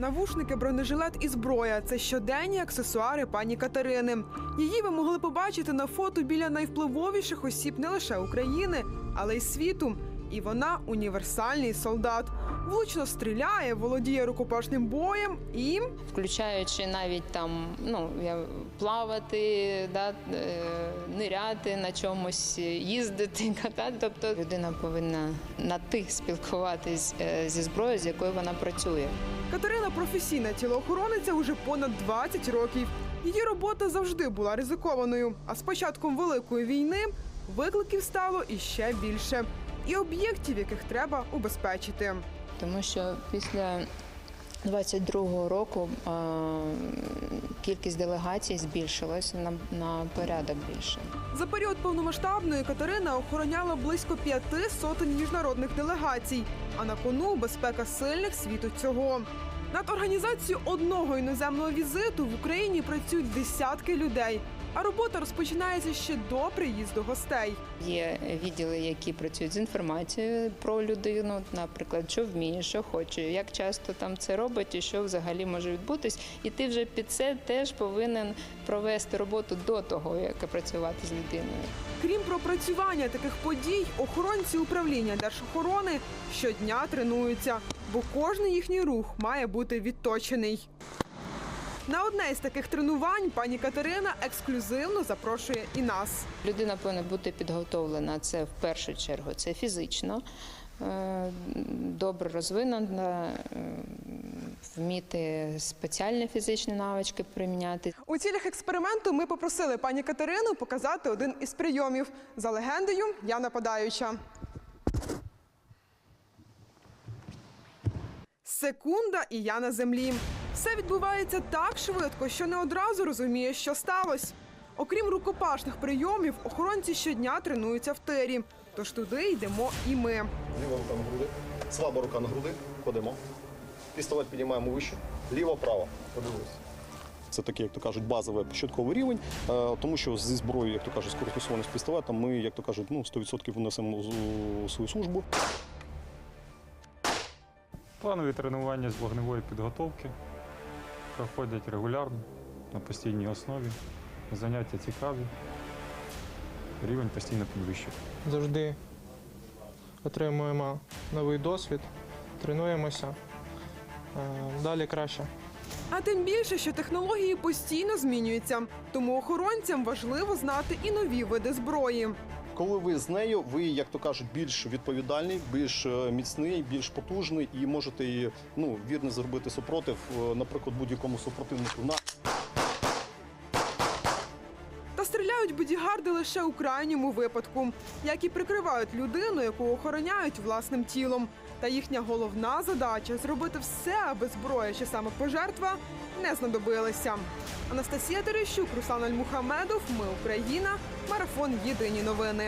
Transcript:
Навушники, бронежилет і зброя це щоденні аксесуари пані Катерини. Її ви могли побачити на фото біля найвпливовіших осіб не лише України, але й світу. І вона універсальний солдат. Влучно стріляє, володіє рукопашним боєм і включаючи навіть там ну я плавати, да, е, ниряти на чомусь, їздити, катати. Тобто людина повинна на тих спілкуватись е, зі зброєю, з якою вона працює. Катерина професійна тілоохорониця уже понад 20 років. Її робота завжди була ризикованою. А з початком великої війни викликів стало іще більше, і об'єктів, яких треба убезпечити. Тому що після 22-го року кількість делегацій збільшилась на, на порядок більше. За період повномасштабної Катерина охороняла близько п'яти сотень міжнародних делегацій. А на кону безпека сильних світу цього. Над організацією одного іноземного візиту в Україні працюють десятки людей. А робота розпочинається ще до приїзду гостей. Є відділи, які працюють з інформацією про людину, наприклад, що вміє, що хоче, як часто там це робить і що взагалі може відбутись. І ти вже під це теж повинен провести роботу до того, як працювати з людиною. Крім пропрацювання таких подій, охоронці управління держохорони щодня тренуються, бо кожний їхній рух має бути відточений. На одне із таких тренувань пані Катерина ексклюзивно запрошує і нас. Людина повинна бути підготовлена. Це в першу чергу це фізично, е, добре розвинена, е, вміти спеціальні фізичні навички приміняти. У цілях експерименту ми попросили пані Катерину показати один із прийомів. За легендою, я нападаюча. Секунда, і я на землі. Все відбувається так швидко, що не одразу розумієш, що сталося. Окрім рукопашних прийомів, охоронці щодня тренуються в тирі. Тож туди йдемо і ми. Ліва рука на груди, слаба рука на груди, ходимо. Пістолет піднімаємо вище, ліво, право. Подивилися. Це такий, як то кажуть, базовий початковий рівень, е, тому що зі зброєю, як то кажуть, скоротусованим з пістолетом, ми, як то кажуть, ну, 100% внесемо свою службу. Планові тренування з вогневої підготовки проходять регулярно на постійній основі. Заняття цікаві, рівень постійно підвищує. завжди отримуємо новий досвід, тренуємося. Е, Далі краще. А тим більше, що технології постійно змінюються. Тому охоронцям важливо знати і нові види зброї. Коли ви з нею, ви, як то кажуть, більш відповідальний, більш е, міцний, більш потужний і можете ну, вірно зробити супротив, е, наприклад, будь-якому супротивнику на Та стріляють бодігарди лише у крайньому випадку, як і прикривають людину, яку охороняють власним тілом. Та їхня головна задача зробити все, аби зброя чи саме пожертва не знадобилися. Анастасія Терещук, Руслан Альмухамедов. Ми Україна. Марафон Єдині новини.